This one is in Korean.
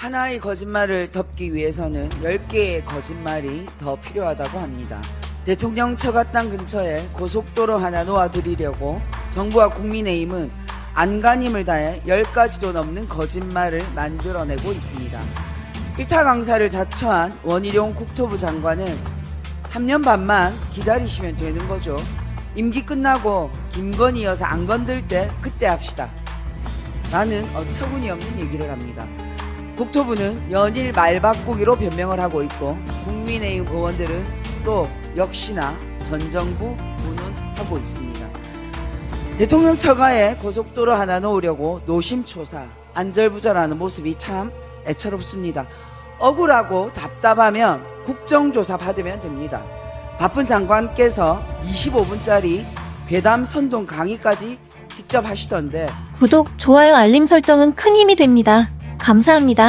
하나의 거짓말을 덮기 위해서는 10개의 거짓말이 더 필요하다고 합니다. 대통령 처가 땅 근처에 고속도로 하나 놓아드리려고 정부와 국민의힘은 안간힘을 다해 10가지도 넘는 거짓말을 만들어내고 있습니다. 일타 강사를 자처한 원희룡 국토부 장관은 3년 반만 기다리시면 되는 거죠. 임기 끝나고 김건희 여사 안 건들 때 그때 합시다. 라는 어처구니 없는 얘기를 합니다. 국토부는 연일 말바꾸기로 변명을 하고 있고 국민의힘 의원들은 또 역시나 전 정부 운운하고 있습니다. 대통령 처가에 고속도로 하나 놓으려고 노심초사 안절부절하는 모습이 참 애처롭습니다. 억울하고 답답하면 국정조사 받으면 됩니다. 바쁜 장관께서 25분짜리 괴담 선동 강의까지 직접 하시던데 구독, 좋아요, 알림 설정은 큰 힘이 됩니다. 감사합니다.